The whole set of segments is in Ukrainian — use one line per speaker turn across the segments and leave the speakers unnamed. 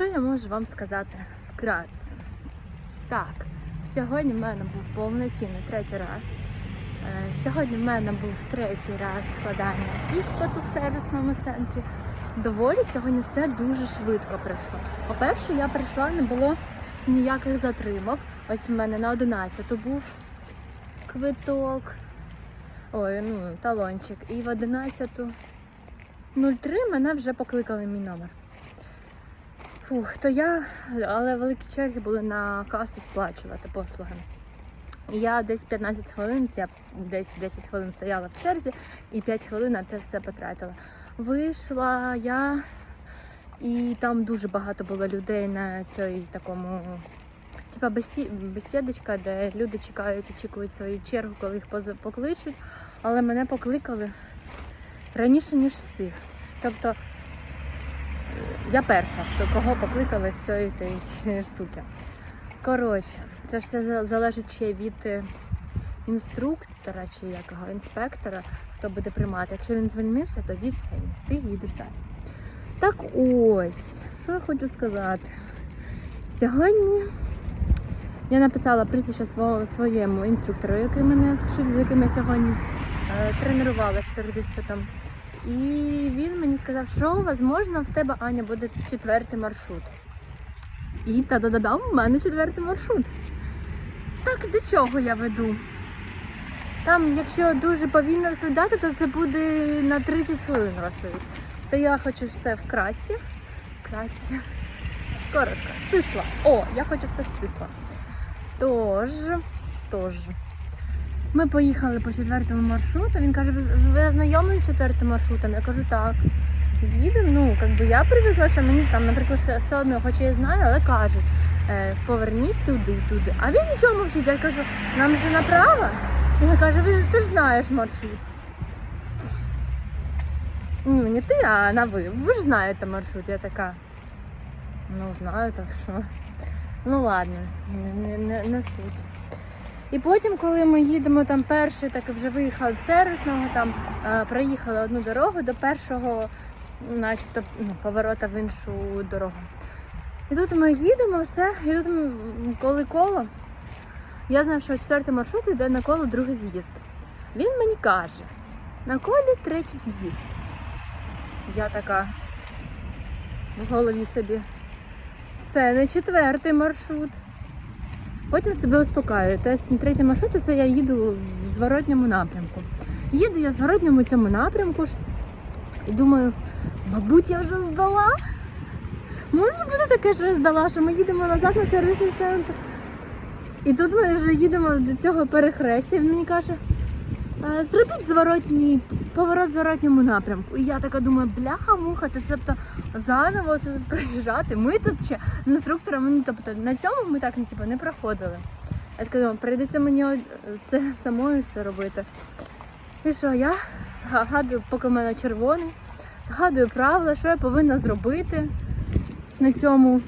Що я можу вам сказати вкратце? Так, сьогодні в мене був повноцінний третій раз. Е, Сьогодні в мене був третій раз складання іспиту в сервісному центрі. Доволі сьогодні все дуже швидко пройшло. По-перше, я прийшла, не було ніяких затримок. Ось в мене на 11 був квиток. Ой, ну, талончик. І в 11.03 мене вже покликали мій номер. Фух, то я, але великі черги були на касу сплачувати послуги. Я десь 15 хвилин, я десь 10 хвилин стояла в черзі і 5 хвилин на те все потратила. Вийшла я, і там дуже багато було людей на цій такому, типа бесідочка, де люди чекають, очікують свою чергу, коли їх покличуть. Але мене покликали раніше, ніж всіх. Тобто я перша, хто кого покликали з цієї тієї штуки. Коротше, це все залежить ще від е, інструктора чи якого інспектора, хто буде приймати. Якщо він звільнився, тоді це ти їдеш далі. Так ось, що я хочу сказати. Сьогодні я написала прізвище своєму інструктору, який мене вчив, з яким я сьогодні тренувалась перед іспитом. І він мені сказав, що возможно в тебе Аня буде четвертий маршрут. І та-да-да-дам, в мене четвертий маршрут. Так до чого я веду? Там, якщо дуже повільно розповідати, то це буде на 30 хвилин розповідь. То я хочу все вкратці. Вкратці. Коротко, стисла. О, я хочу все стисла. Тож, тож. Ми поїхали по четвертому маршруту. Він каже, ви, ознайомлені з четвертим маршрутом? Я кажу, так. Їдемо, ну, як би я привикла, що мені там, наприклад, все, одно, хоча я знаю, але кажуть, е, поверніть туди, туди. А він нічого мовчить. Я кажу, нам же направо. Він каже, ви ж ти ж знаєш маршрут. Ну, не ти, а на ви. Ви ж знаєте маршрут. Я така. Ну, знаю, так що. Ну ладно, не, не, не, не суть. І потім, коли ми їдемо там перший, так вже виїхали з сервісного, там е, проїхали одну дорогу до першого, начебто, ну, поворота в іншу дорогу. І тут ми їдемо, все, і тут коли коло, я знаю, що четвертий маршрут йде на коло другий з'їзд. Він мені каже, на колі третій з'їзд. Я така в голові собі. Це не четвертий маршрут. Потім себе успокаюю. Тобто на третій маршруті це я їду в зворотньому напрямку. Їду я в зворотньому цьому напрямку і думаю, мабуть, я вже здала. Може бути таке, що я здала, що ми їдемо назад на сервісний центр. І тут ми вже їдемо до цього перехрестя, і він мені каже, «Е, зробіть зворотній поворот в зворотньому напрямку. І я така думаю, бляха-муха, це заново це проїжджати. Ми тут ще з інструктором, ну тобто на цьому ми так ну, типу, не проходили. Я така думаю, прийдеться мені це самою все робити. І що, я згадую, поки в мене червоний, згадую правила, що я повинна зробити на цьому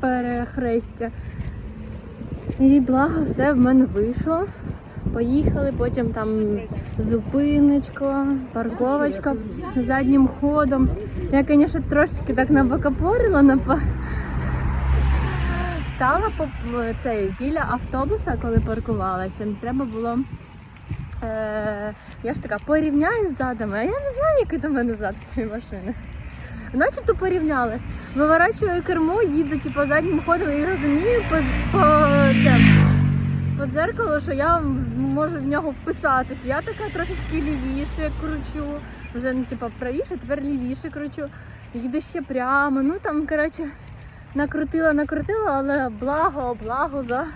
перехресті. І благо, все в мене вийшло. Поїхали, потім там зупиночка, парковочка заднім ходом. Я, звісно, трошечки так набокопорила, напа... стала по цей, біля автобуса, коли паркувалася. Треба було. Е, я ж така порівняю з задами, а я не знаю, який до мене зад цієї машини. Начебто порівнялась. Виворачую кермо, їду типу, заднім ходом і розумію по, по, це, по дзеркалу, що я можу в нього вписатись. Я така трошечки лівіше кручу, вже ну, типу, правіше, тепер лівіше кручу. Їду ще прямо. Ну там, коротше, накрутила, накрутила, але благо, благо, за...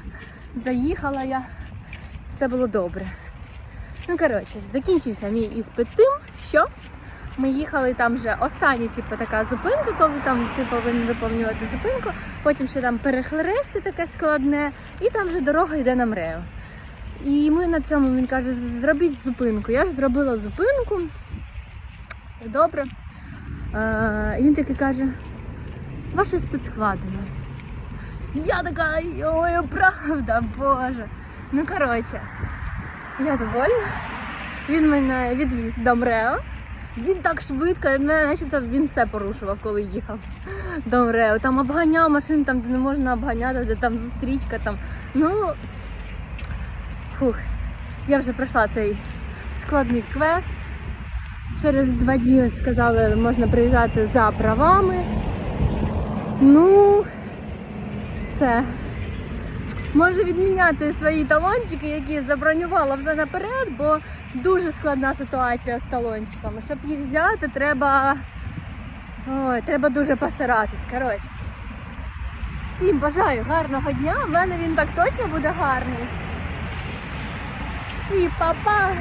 заїхала я. Все було добре. Ну, коротше, закінчився мій іспит тим, що ми їхали там вже остання, типу, така зупинка, коли там ти повинен виповнювати зупинку, потім ще там перехрестя таке складне, і там вже дорога йде на МРЕО. І ми на цьому він каже, зробіть зупинку. Я ж зробила зупинку, все добре. Е, і він такий каже, ваш іспит складено. Я така, ой, правда, Боже. Ну, коротше, я довольна. Він мене відвіз до МРЕО. Він так швидко, начебто він все порушував, коли їхав до МРЕО. Там обганяв машин, там де не можна обганяти, де там зустрічка. Там. Ну фух, я вже пройшла цей складний квест. Через два дні сказали, можна приїжджати за правами. Ну, все. Можу відміняти свої талончики, які забронювала вже наперед, бо дуже складна ситуація з талончиками. Щоб їх взяти, треба. Ой, треба дуже постаратись. Коротше. Всім бажаю гарного дня. У мене він так точно буде гарний. Всі, па-па!